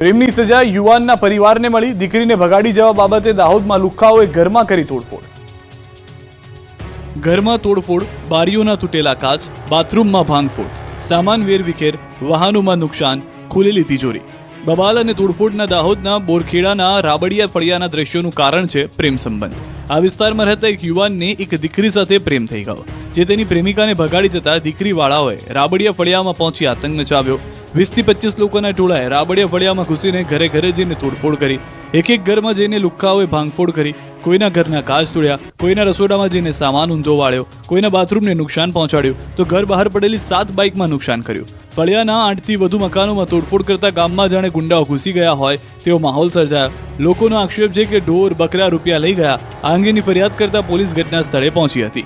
પ્રેમની સજા યુવાનના પરિવારને મળી. દીકરીને ભગાડી જવા બાબતે દાહોદમાં લુખ્ખાઓએ ઘરમાં કરી તોડફોડ. ઘરમાં તોડફોડ, બારીઓના તૂટેલા કાચ, બાથરૂમમાં ભાંગફોડ, સામાન વેરવિખેર, વાહનોમાં નુકસાન, ખુલેલી તિજોરી. બબાલ અને તોડફોડના દાહોદના બોરખેડાના રાબડિયા ફળિયાના દ્રશ્યોનું કારણ છે પ્રેમ સંબંધ. આ વિસ્તારમાં રહેતા એક યુવાનને એક દીકરી સાથે પ્રેમ થઈ ગયો, જે તેની પ્રેમિકાને ભગાડી જતા દીકરીવાળાઓએ રાબડિયા ફળિયામાં પહોંચી આતંક મચાવ્યો. વીસથી પચીસ લોકોના ટોળાએ રાબડિયા ફળિયામાં ઘૂસીને ઘરે ઘરે જઈને તોડફોડ કરી. એક એક ઘરમાં જઈને લુખ્ખાઓએ ભાંગફોડ કરી. કોઈના ઘરના કાચ તોડ્યા, કોઈના રસોડામાં જઈને સામાન ઊંધો વાળ્યો, કોઈના બાથરૂમને નુકસાન પહોંચાડ્યું, તો ઘર બહાર પડેલી સાત બાઇકમાં નુકસાન કર્યું. ફળિયાના આઠથી વધુ મકાનોમાં તોડફોડ કરતા ગામમાં જાણે ગુંડાઓ ઘૂસી ગયા હોય, તેવો માહોલ સર્જાયો. લોકોનો આક્ષેપ છે કે ઢોર, બકરા, રૂપિયા લઈ ગયા. આ અંગેની ફરિયાદ કરતા પોલીસ ઘટના સ્થળે પહોંચી હતી.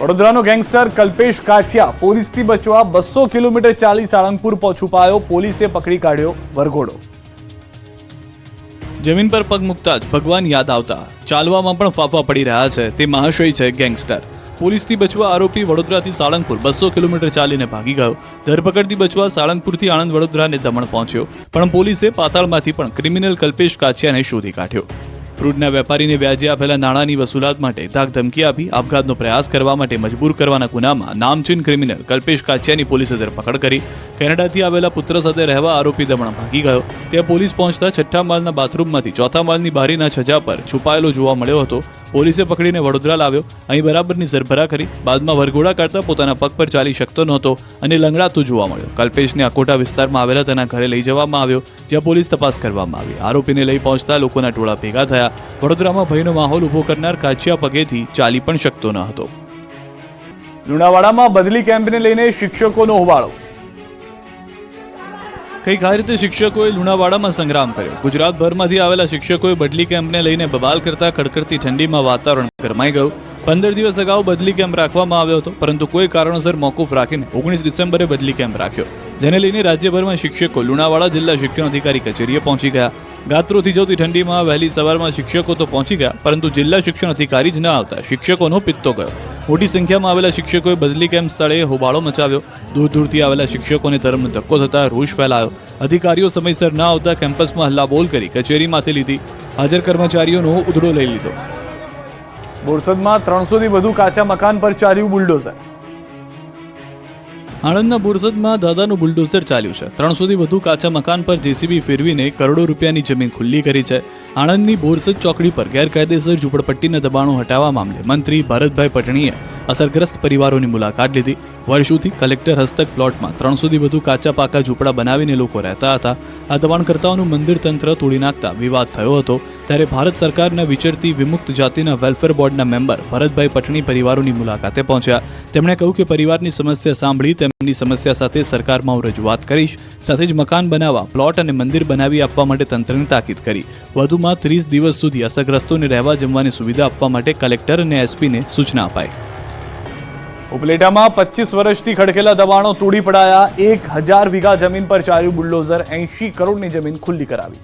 વડોદરાનો ગેંગસ્ટર કલ્પેશ કાછિયા પોલીસથી બચવા બસો કિલોમીટર ચાલી સાળંગપુર છુપાયો પોલીસે પકડી કાઢ્યો વરઘોડો. જમીન પર પગ મૂકતા જ ભગવાન યાદ આવતા. ચાલવામાં પણ ફાફા પડી રહ્યા છે. તે મહાશય છે ગેંગસ્ટર. પોલીસથી બચવા આરોપી વડોદરાથી સાળંગપુર બસો કિલોમીટર ચાલીને ભાગી ગયો. ધરપકડથી બચવા સાળંગપુરથી આણંદ વડોદરાને દમણ પહોંચ્યો. પણ પોલીસે પાતાળમાંથી પણ ક્રિમિનલ કલ્પેશ કાછિયાને શોધી કાઢ્યો. ફ્રૂટના વેપારીને વ્યાજે આપેલા નાણાંની વસૂલાત માટે ધાક ધમકી આપી આપઘાતનો પ્રયાસ કરવા માટે મજબૂર કરવાના ગુનામાં નામચીન ક્રિમિનલ કલ્પેશ કાછિયાની પોલીસે ધરપકડ કરી. કેનેડાથી આવેલા પુત્ર સાથે રહેવા આરોપી દમણ ભાગી ગયો. ત્યાં પોલીસ પહોંચતા છઠ્ઠા માળના બાથરૂમમાંથી ચોથા માળની બારીના છજા પર છુપાયેલો જોવા મળ્યો હતો. પોલીસે પકડીને વડોદરા લાવ્યો. અહીં બરાબરની સરભરા કરી બાદમાં વરઘોડા કાઢતા પોતાના પગ પર ચાલી શકતો નહોતો અને લંગડાતો જોવા મળ્યો. કલ્પેશને અકોટા વિસ્તારમાં આવેલા તેના ઘરે લઈ જવામાં આવ્યો, જ્યાં પોલીસ તપાસ કરવામાં આવી. આરોપીને લઈ પહોંચતા લોકોના ટોળા ભેગા થયા. વડોદરામાં ભયનો માહોલ ઊભો કરનાર કાચિયા પગેથી ચાલી પણ શકતો ન હતો. લુણાવાડામાં બદલી કેમ્પને લઈને શિક્ષકોનો હોબાળો. કંઈક આ રીતે શિક્ષકોએ લુણાવાડામાં સંગ્રામ કર્યો. ગુજરાતભરમાંથી આવેલા શિક્ષકોએ બદલી કેમ્પને લઈને બબાલ કરતા કડકડતી ઠંડીમાં વાતાવરણ ગરમાઈ ગયું. પંદર દિવસ અગાઉ બદલી કેમ્પ રાખવામાં આવ્યો હતો પરંતુ કોઈ કારણોસર મોકૂફ રાખીને ઓગણીસ ડિસેમ્બરે બદલી કેમ્પ રાખ્યો. જેને લઈને રાજ્યભરમાં શિક્ષકો લુણાવાડા જિલ્લા શિક્ષણ અધિકારી કચેરીએ પહોંચી ગયા. ગાત્રો થીજવતી ઠંડીમાં વહેલી સવારમાં શિક્ષકો તો પહોંચી ગયા, પરંતુ જિલ્લા શિક્ષણ અધિકારી જ ન આવતા. શિક્ષકોનો પિત્તો ગયો. મોટી સંખ્યામાં આવેલા શિક્ષકોએ બદલી કેમ્પ સ્થળે હોબાળો મચાવ્યો. દૂર દૂરથી આવેલા શિક્ષકોને ધર્મનો ધક્કો થતા રોષ ફેલાયો. અધિકારીઓ સમયસર ન આવતા કેમ્પસમાં હલ્લાબોલ કરી કચેરીમાંથી લીધી. હાજર કર્મચારીઓનો ઉધડો લઈ લીધો. બોરસદમાં ત્રણસોથી વધુ કાચા મકાન પર ચાલ્યું બુલડોઝર. આણંદના બોરસદમાં દાદાનું બુલડોઝર ચાલ્યું છે. ત્રણસોથી વધુ કાચા મકાન પર જેસીબી ફેરવીને કરોડો રૂપિયાની જમીન ખુલ્લી કરી છે. આણંદની બોરસદ ચોકડી પર ગેરકાયદેસર ઝૂંપડપટ્ટીના દબાણો હટાવવા મામલે મંત્રી ભરતભાઈ પટણીએ અસરગ્રસ્ત પરિવારોની મુલાકાત લીધી. વર્ષોથી કલેક્ટર હસ્તક પ્લોટમાં ત્રણસોથી વધુ કાચા પાકા ઝૂંપડા બનાવીને લોકો રહેતા હતા. આ દબાણકર્તાઓનું મંદિર તંત્ર તોડી નાખતા વિવાદ થયો હતો. ત્યારે ભારત સરકારના વિચરતી વિમુક્ત જાતિના વેલફેર બોર્ડના મેમ્બર ભરતભાઈ પટણી પરિવારોની મુલાકાતે પહોંચ્યા. તેમણે કહ્યું કે પરિવારની સમસ્યા સાંભળી, તેમની સમસ્યા સાથે સરકારમાં હું રજૂઆત કરીશ. સાથે જ મકાન બનાવવા, પ્લોટ અને મંદિર બનાવી આપવા માટે તંત્રને તાકીદ કરી. વધુમાં ત્રીસ દિવસ સુધી અસરગ્રસ્તોને રહેવા જમવાની સુવિધા આપવા માટે કલેક્ટર અને એસપીને સૂચના અપાઈ. ઉપલેટામાં પચીસ વર્ષથી ખડકેલા દબાણો તોડી પડાયા. એક હજાર વીઘા જમીન પર ચાલ્યું બુલડોઝર. એંશી કરોડની જમીન ખુલ્લી કરાવી.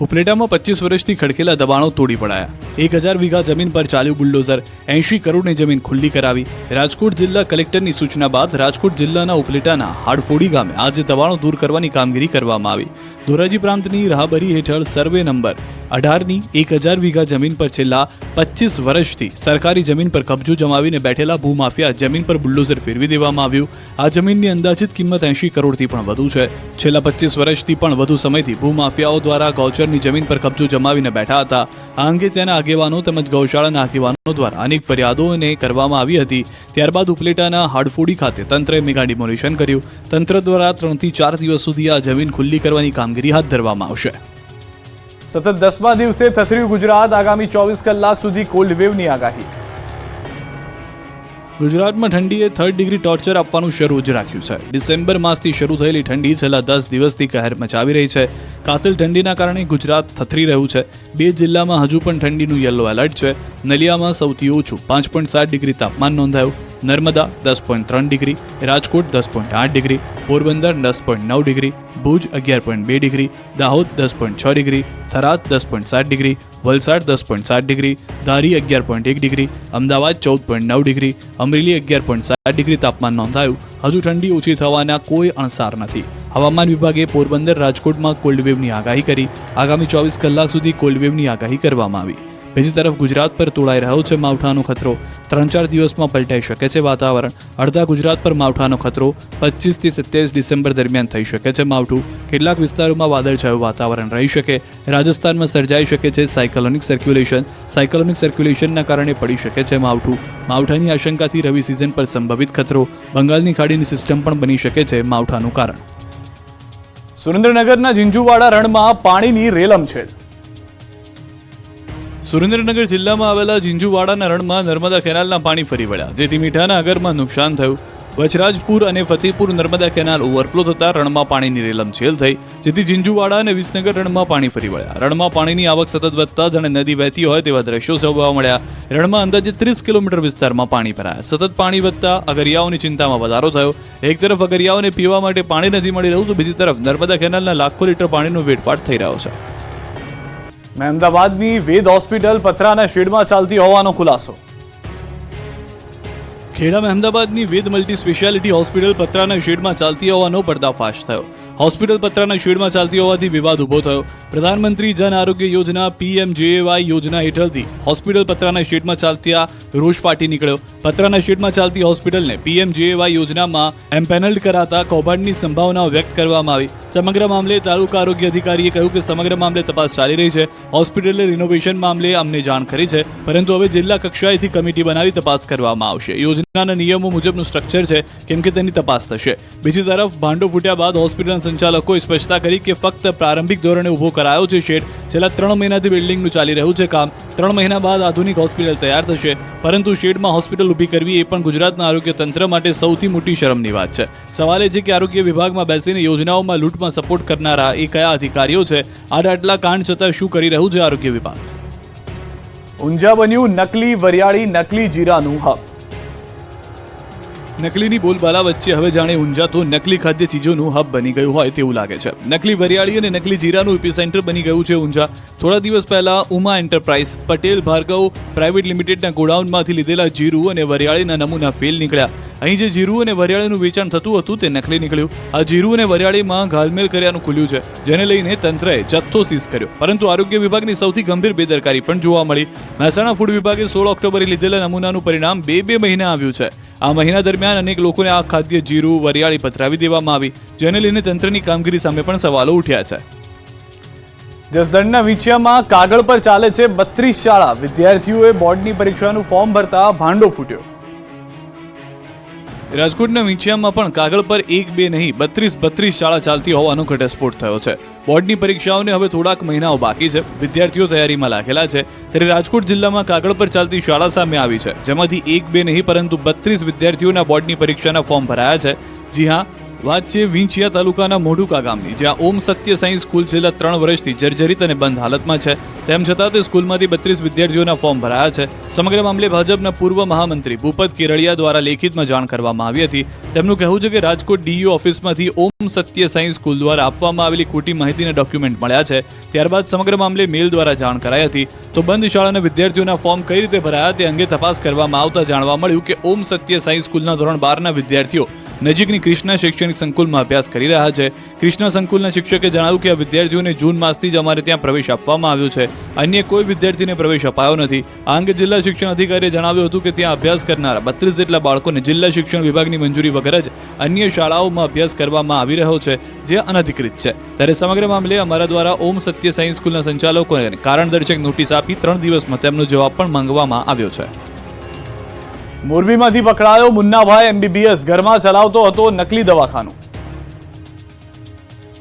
ઉપલેટામાં પચીસ વર્ષથી ખડકેલા દબાણો તોડી પડાયા. એક હજાર વીઘા જમીન પર ચાલ્યું બુલડોઝર. એંશી કરોડની જમીન ખુલ્લી કરાવી. રાજકોટ જિલ્લા કલેક્ટરની સૂચના બાદ રાજકોટ જિલ્લાના ઉપલેટાના હાડફોડી ગામે આજે દબાણો દૂર કરવાની કામગીરી કરવામાં આવી. ધોરાજી પ્રાંતની રાહબરી હેઠળ સર્વે નંબર અઢારની એક હજાર વીઘા જમીન પર છેલ્લા પચીસ વર્ષથી સરકારી જમીન પર કબજો જમાવીને બેઠેલા ભૂમાફિયા જમીન પર બુલડોઝર ફેરવી દેવામાં આવ્યું. આ જમીનની અંદાજિત કિંમત એંશી કરોડથી પણ વધુ છે. છેલ્લા પચીસ વર્ષથી પણ વધુ સમયથી ભૂમાફિયાઓ દ્વારા ગૌચરની જમીન પર કબજો જમાવીને બેઠા હતા. આ અંગે તેના આગેવાનો તેમજ ગૌશાળાના આગેવાનો દ્વારા અનેક ફરિયાદોને કરવામાં આવી હતી. ત્યારબાદ ઉપલેટાના હાડફોડી ખાતે તંત્રએ મેગા ડિમોલિશન કર્યું. તંત્ર દ્વારા ત્રણથી ચાર દિવસ સુધી આ જમીન ખુલ્લી કરવાની કામગીરી હાથ ધરવામાં આવશે. સતત દસમા દિવસે થથર્યું ગુજરાત, આગામી ચોવીસ કલાક સુધી કોલ્ડ વેવની આગાહી. ગુજરાતમાં ઠંડીએ થર્ડ ડિગ્રી ટોર્ચર આપવાનું શરૂ જ રાખ્યું છે. ડિસેમ્બર માસથી શરૂ થયેલી ઠંડી છેલ્લા દસ દિવસથી કહેર મચાવી રહી છે. કાતિલ ઠંડીના કારણે ગુજરાત થથરી રહ્યું છે. બે જિલ્લામાં હજુ પણ ઠંડીનું યલો એલર્ટ છે. નલિયામાં સૌથી ઓછું પાંચ પોઈન્ટ સાત ડિગ્રી તાપમાન નોંધાયું. નર્મદા દસ પોઈન્ટ ત્રણ ડિગ્રી, રાજકોટ દસ પોઈન્ટ આઠ ડિગ્રી, પોરબંદર દસ પોઈન્ટ નવ ડિગ્રી, ભુજ અગિયાર પોઈન્ટ બે ડિગ્રી, દાહોદ દસ પોઈન્ટ છ ડિગ્રી, થરાદ દસ પોઈન્ટ સાત ડિગ્રી, વલસાડ દસ પોઈન્ટ સાત ડિગ્રી, ધારી અગિયાર પોઈન્ટ એક ડિગ્રી, અમદાવાદ ચૌદ પોઈન્ટ નવ ડિગ્રી, અમરેલી અગિયાર પોઈન્ટ સાત ડિગ્રી તાપમાન નોંધાયું. હજુ ઠંડી ઓછી થવાના કોઈ અણસાર નથી. હવામાન વિભાગે પોરબંદર રાજકોટમાં કોલ્ડ વેવની આગાહી કરી. આગામી ચોવીસ કલાક સુધી કોલ્ડ વેવની આગાહી કરવામાં આવી. બીજી તરફ ગુજરાત પર તોળાઈ રહ્યો છે માવઠાનો ખતરો. ત્રણ ચાર દિવસમાં પલટાઈ શકે છે વાતાવરણ. અડધા ગુજરાત પર માવઠાનો ખતરો પચીસથી સત્યાવીસ ડિસેમ્બર દરમિયાન થઈ શકે છે માવઠું. કેટલાક વિસ્તારોમાં વાદળછાયું વાતાવરણ રહી શકે. રાજસ્થાનમાં સર્જાઈ શકે છે સાયકલોનિક સર્ક્યુલેશન. સાયકલોનિક સર્ક્યુલેશનના કારણે પડી શકે છે માવઠું. માવઠાની આશંકાથી રવિ સિઝન પર સંભવિત ખતરો. બંગાળની ખાડીની સિસ્ટમ પણ બની શકે છે માવઠાનું કારણ. સુરેન્દ્રનગરના જિંજુવાડા રણમાં પાણીની રેલમછેડ સુરેન્દ્રનગર જિલ્લામાં આવેલા જિંજુવાડાના રણમાં નર્મદા કેનાલના પાણી ફરી વળ્યા, જેથી મીઠાના આગરમાં નુકસાન થયું. વચરાજપુર અને ફતેપુર નર્મદા કેનાલ ઓવરફ્લો થતાં રણમાં પાણીની રેલમછેલ થઈ, જેથી જિંજુવાડા અને વિસનગર રણમાં પાણી ફરી વળ્યા. રણમાં પાણીની આવક સતત વધતા જાણે નદી વહેતી હોય તેવા દ્રશ્યો જોવા મળ્યા. રણમાં અંદાજે ત્રીસ કિલોમીટર વિસ્તારમાં પાણી ભરાયા. સતત પાણી વધતા અગરિયાઓની ચિંતામાં વધારો થયો. એક તરફ અગરિયાઓને પીવા માટે પાણી નથી મળી રહ્યું, તો બીજી તરફ નર્મદા કેનાલના લાખો લીટર પાણીનો વેડફાટ થઈ રહ્યો છે. અમદાવાદની વેદ હોસ્પિટલ પથરાના શેડમાં ચાલતી હોવાનો ખુલાસો. ખેડા અમદાવાદની વેદ મલ્ટી સ્પેશિયાલિટી હોસ્પિટલ પતરાના શેડમાં ચાલતી હોવાનો પર્દાફાશ થયો. હોસ્પિટલ પતરાના શેડમાં ચાલતી હોવાથી વિવાદ ઊભો થયો. પ્રધાનમંત્રી જન આરોગ્ય યોજના પીએમજેએવાય યોજના હેઠળથી હોસ્પિટલ પતરાના શેડમાં ચાલતી આ રોષ ફાટી નીકળ્યો. પતરાના શેડમાં ચાલતી હોસ્પિટલને પીએમજેએવાય યોજનામાં એમ્પેનલ્ડ કરાતા કૌભાંડની સંભાવનાઓ વ્યક્ત કરવામાં આવી. સમગ્ર મામલે તાલુકા આરોગ્ય અધિકારીએ કહ્યું કે સમગ્ર મામલે તપાસ ચાલી રહી છે. હોસ્પિટલે રિનોવેશન મામલે અમને જાણ કરી છે, પરંતુ હવે જિલ્લા કક્ષાએથી કમિટી બનાવી તપાસ કરવામાં આવશે. યોજનાના નિયમો મુજબનું સ્ટ્રક્ચર છે, કેમ કે તેની તપાસ થશે. બીજી તરફ ભાંડો ફૂટ્યા બાદ સંચાલકોએ સ્પષ્ટતા કરી કે ફક્ત પ્રારંભિક ધોરણે ઊભો કરાયો છે શેડ છેલ્લા ત્રણ મહિનાથી બિલ્ડિંગનું ચાલી રહ્યું છે કામ. ત્રણ મહિના બાદ આધુનિક હોસ્પિટલ તૈયાર થશે. પરંતુ શેડમાં હોસ્પિટલ ઊભી કરવી એ પણ ગુજરાતના આરોગ્ય તંત્ર માટે સૌથી મોટી શરમની વાત છે. સવાલ એ છે કે આરોગ્ય વિભાગમાં બેસીને યોજનાઓમાં લૂંટમાં સપોર્ટ કરનારા એ કયા અધિકારીઓ છે? આડ આટલા કાંડ છતાં શું કરી રહ્યું છે આરોગ્ય વિભાગ? ઊંઝા બન્યું નકલી વરિયાળી નકલી જીરાનું હબ. નકલીની બોલબાલા વચ્ચે હવે જાણે ઊંઝા તો નકલી ખાદ્ય ચીજોનું હબ બની ગયું હોય તેવું લાગે છે. નકલી વરિયાળી અને નકલી જીરાનું સેન્ટર બની ગયું છે ઊંઝા. થોડા દિવસ પહેલા ઉમા એન્ટરપ્રાઇઝ, પટેલ ભાર્ગવ, પ્રાઇવેટ લિમિટેડના ગોડાઉનમાંથી લીધેલા જીરું અને વરિયાળીના નમૂના ફેલ નીકળ્યા. અહીં જે જીરું અને વરિયાળીનું વેચાણ થતું હતું તે નકલી નીકળ્યું. આ જીરું અને વરિયાળીમાં ઘાલમેલ કર્યાનું ખુલ્યું છે, જેને લઈને તંત્રએ જથ્થો સીઝ કર્યો. પરંતુ આરોગ્ય વિભાગની સૌથી ગંભીર બેદરકારી પણ જોવા મળી. મહેસાણા ફૂડ વિભાગે સોળ ઓક્ટોબરે લીધેલા નમૂનાનું પરિણામ બે બે મહિના આવ્યું છે. આ મહિના દરમિયાન અનેક લોકોને આ ખાદ્ય જીરું, વરિયાળી પથરાવી દેવામાં આવી, જેને લઈને તંત્રની કામગીરી સામે પણ સવાલો ઉઠ્યા છે. જસદણના વિછિયામાં કાગળ પર ચાલે છે બત્રીસ શાળા. વિદ્યાર્થીઓએ બોર્ડની પરીક્ષાનું ફોર્મ ભરતા ભાંડો ફૂટ્યો. રાજકોટના વિંછિયામાં પણ કાગળ પર એક બે નહીં, બત્રીસ બત્રીસ શાળા ચાલતી હોવાનો ઘટસ્ફોટ થયો છે. બોર્ડની પરીક્ષાઓને હવે થોડાક મહિનાઓ બાકી છે. વિદ્યાર્થીઓ તૈયારીમાં લાગેલા છે. ત્યારે રાજકોટ જિલ્લામાં કાગળ પર ચાલતી શાળા સામે આવી છે. જેમાંથી એક બે નહીં, પરંતુ બત્રીસ વિદ્યાર્થીઓના બોર્ડની પરીક્ષાના ફોર્મ ભરાયા છે. જી હા વાત છે વિંછિયા તાલુકાના મોઢુકા ગામની, જ્યાં ઓમ સત્ય સાંઈ સ્કૂલ છેલ્લા ત્રણ વર્ષથી જર્જરિત અને બંધ હાલતમાં છે. તેમ છતાં તે સ્કૂલમાંથી બત્રીસ વિદ્યાર્થીઓના ફોર્મ ભરાયા છે. સમગ્ર મામલે ભાજપના પૂર્વ મહામંત્રી ભૂપત કેરળિયા દ્વારા લેખિતમાં જાણ કરવામાં આવી હતી. તેમનું કહેવું છે કે રાજકોટ ડીયુ ઓફિસમાંથી ઓમ સત્ય સાંઈ સ્કૂલ દ્વારા આપવામાં આવેલી ખોટી માહિતીના ડોક્યુમેન્ટ મળ્યા છે. ત્યારબાદ સમગ્ર મામલે મેલ દ્વારા જાણ કરાઈ હતી. તો બંધ શાળાના વિદ્યાર્થીઓના ફોર્મ કઈ રીતે ભરાયા તે અંગે તપાસ કરવામાં આવતા જાણવા મળ્યું કે ઓમ સત્ય સાંઈ સ્કૂલના ધોરણ બારના વિદ્યાર્થીઓ નજીકની કૃષ્ણા શૈક્ષણિક સંકુલમાં અભ્યાસ કરી રહ્યા છે. કૃષ્ણા સંકુલના શિક્ષકે જણાવ્યું કે આ વિદ્યાર્થીઓને જૂન માસથી જ અમારે ત્યાં પ્રવેશ આપવામાં આવ્યો છે. અન્ય કોઈ વિદ્યાર્થીને પ્રવેશ અપાયો નથી. આ અંગે જિલ્લા શિક્ષણ અધિકારીએ જણાવ્યું હતું કે ત્યાં અભ્યાસ કરનારા બત્રીસ જેટલા બાળકોને જિલ્લા શિક્ષણ વિભાગની મંજૂરી વગર જ અન્ય શાળાઓમાં અભ્યાસ કરવામાં આવી રહ્યો છે, જે અનધિકૃત છે. ત્યારે સમગ્ર મામલે અમારા દ્વારા ઓમ સત્ય સાયન્સ સ્કૂલના સંચાલકોને કારણદર્શક નોટિસ આપી ત્રણ દિવસમાં તેમનો જવાબ પણ માંગવામાં આવ્યો છે. મોરબીમાંથી પકડાયો મુન્નાભાઈ એમબીબીએસ ઘરમાં ચલાવતો હતો નકલી દવાખાનું.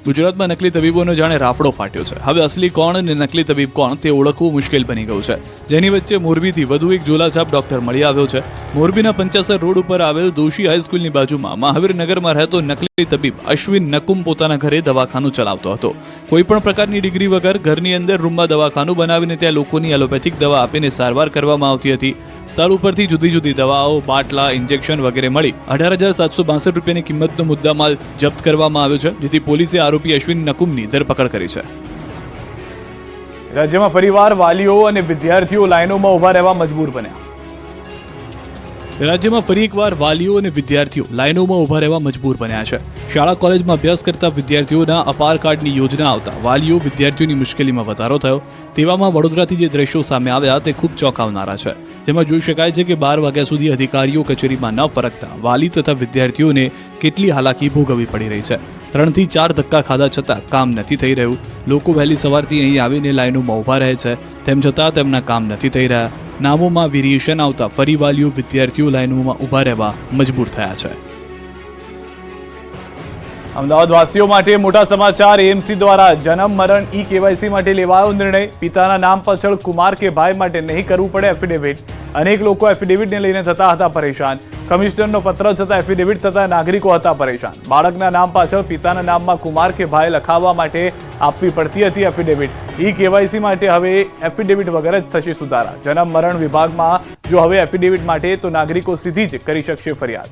ગુજરાતમાં નકલી તબીબોનો જાણે રાફડો ફાટ્યો છે. હવે અસલી કોણ અને નકલી તબીબ કોણ તે ઓળખવું મુશ્કેલ બની ગયું છે. જેની વચ્ચે મોરબીથી વધુ એક ઝોલાછાપ ડોક્ટર મળી આવ્યો છે. મોરબીના પંચાસર રોડ ઉપર આવેલ દોશી હાઈસ્કૂલની બાજુમાં મહાવીરનગરમાં રહેતો નકલી તબીબ અશ્વિન નકુમ પોતાના ઘરે દવાખાનું ચલાવતો હતો. કોઈપણ પ્રકારની ડિગ્રી વગર ઘરની અંદર રૂમમાં દવાખાનું બનાવીને ત્યાં લોકોની એલોપેથિક દવા આપીને સારવાર કરવામાં આવતી હતી. સ્થળ ઉપરથી જુદી જુદી દવાઓ, બાટલા ઇન્જેક્શન વગેરે મળી અઢાર હજાર સાતસો બાસઠ રૂપિયાની કિંમતનો મુદ્દામાલ જપ્ત કરવામાં આવ્યો છે, જેથી પોલીસે આરોપી અશ્વિન નકુમની ધરપકડ કરી છે. રાજ્યમાં ફરીવાર વાલીઓ અને વિદ્યાર્થીઓ લાઇનોમાં ઊભા રહેવા મજબૂર બન્યા. રાજ્યમાં ફરી એકવાર વાલીઓ અને વિદ્યાર્થીઓ લાઇનોમાં ઊભા રહેવા મજબૂર બન્યા છે. શાળા કોલેજમાં અભ્યાસ કરતા વિદ્યાર્થીઓના અપાર કાર્ડની યોજના આવતા વાલીઓ વિદ્યાર્થીઓની મુશ્કેલીમાં વધારો થયો. તેવામાં વડોદરાથી જે દ્રશ્યો સામે આવ્યા તે ખૂબ ચોંકાવનારા છે. જેમાં જોઈ શકાય છે કે બાર વાગ્યા સુધી અધિકારીઓ કચેરીમાં ન ફરકતા વાલી તથા વિદ્યાર્થીઓને કેટલી હાલાકી ભોગવવી પડી રહી છે. ત્રણથી ચાર ધક્કા ખાધા છતાં કામ નથી થઈ રહ્યું. લોકો વહેલી સવારથી અહીં આવીને લાઇનોમાં ઊભા રહે છે. તેમ છતાં તેમના કામ નથી થઈ રહ્યા. નામોમાં વેરિએશન આવતા ફરી વિદ્યાર્થીઓ લાઇનોમાં ઊભા રહેવા મજબૂર થયા છે. અમદાવાદ વાસીઓ માટે મોટા સમાચાર. એએમસી દ્વારા જન્મ, મરણ ઈ કેવાયસી માટે લેવાયો નિર્ણય. પિતાના નામ પાછળ કુમાર કે ભાઈ માટે નહીં કરવું પડે એફિડેવિટ અનેક લોકો એફિડેવિટને લઈને થતા હતા પરેશાન. કમિશનરનો પત્ર છતાં એફિડેવિટ થતા નાગરિકો હતા પરેશાન. બાળકના નામ પાછળ પિતાના નામમાં કુમાર કે ભાઈ લખાવવા માટે આપવી પડતી હતી એફિડેવિટ ઈ કેવાયસી માટે હવે એફિડેવિટ વગર જ થશે સુધારા. જન્મ, મરણ વિભાગમાં જો હવે એફિડેવિટ માટે તો નાગરિકો સીધી જ કરી શકશે ફરિયાદ.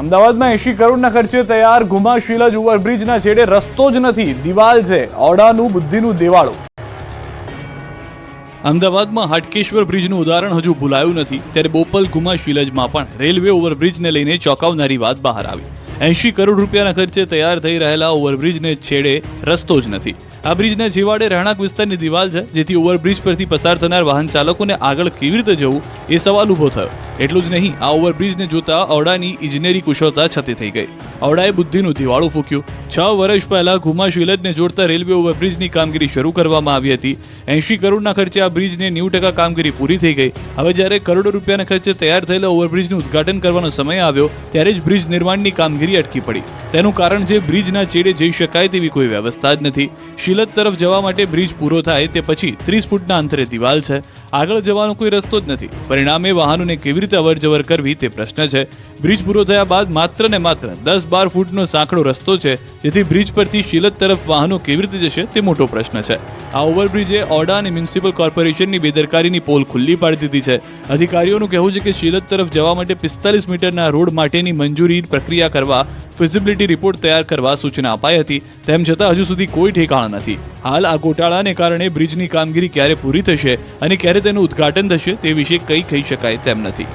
અમદાવાદમાં એસી કરોડના ખર્ચે તૈયાર ઘુમા ઓવરબ્રિજના છેડે રસ્તો જ નથી, દિવાલ છે ઓડાનું બુદ્ધિનું દેવાળું. અમદાવાદમાં હાટકેશ્વર બ્રિજનું ઉદાહરણ હજુ ભૂલાયું નથી, ત્યારે બોપલ ગુમા શિલજમાં પણ રેલવે ઓવરબ્રિજને લઈને ચોંકાવનારી વાત બહાર આવી. એંશી કરોડ રૂપિયાના ખર્ચે તૈયાર થઈ રહેલા ઓવરબ્રિજને છેડે રસ્તો જ નથી. આ બ્રિજના છેવાડે રહેણાંક વિસ્તારની દિવાલ છે, જેથી ઓવરબ્રિજ પરથી પસાર થનાર વાહન ચાલકોને આગળ કેવી રીતે જવું, એ સવાલ ઊભો થયો. એટલું જ નહીં, આ ઓવરબ્રિજને જોતા ઔડાની ઇજનેરી કુશળતા છતી થઈ ગઈ. ઔડાએ બુદ્ધિનું દિવાળું ફૂક્યું. છ વર્ષ પહેલા ઘુમા શિલજને જોડતા રેલવે ઓવરબ્રિજની કામગીરી શરૂ કરવામાં આવી હતી. એંશી કરોડના ખર્ચે આ બ્રિજને નેવું ટકા કામગીરી પૂરી થઈ ગઈ. હવે જ્યારે કરોડો રૂપિયાના ખર્ચે તૈયાર થયેલા ઓવરબ્રિજનું ઉદઘાટન કરવાનો સમય આવ્યો, ત્યારે જ બ્રિજ નિર્માણની કામગીરી અટકી પડી. તેનું કારણ છે, બ્રિજના છેડે જઈ શકાય તેવી કોઈ વ્યવસ્થા જ નથી. શિલજ તરફ જવા માટે બ્રિજ પૂરો થાય તે પછી ત્રીસ ફૂટના અંતરે દિવાલ છે. આગળ જવાનો કોઈ રસ્તો જ નથી. પરિણામે વાહનોને કેવી રીતે અવર જવર કરવી તે પ્રશ્ન છે. બ્રિજ પૂરો થયા બાદ માત્ર ને માત્ર દસ બાર ફૂટનો સાંકડો રસ્તો છે. જેથી બ્રિજ પરથી શિલત તરફ વાહનો કેવી રીતે જશે તે મોટો પ્રશ્ન છે. આ ઓવરબ્રિજે ઓડા અને મ્યુનિસિપલ કોર્પોરેશનની બેદરકારીની પોલ ખુલ્લી પાડી દીધી છે. અધિકારીઓનું કહેવું છે કે શિલત તરફ જવા માટે પિસ્તાલીસ મીટરના રોડ માટેની મંજૂરી પ્રક્રિયા કરવા ફિઝિબિલિટી રિપોર્ટ તૈયાર કરવા સૂચના અપાઈ હતી. તેમ છતાં હજુ સુધી કોઈ ઠેકાણા નથી. હાલ આ ગોટાળાને કારણે બ્રિજની કામગીરી ક્યારે પૂરી થશે અને ક્યારે તેનું ઉદ્ઘાટન થશે તે વિશે કંઈ કહી શકાય તેમ નથી.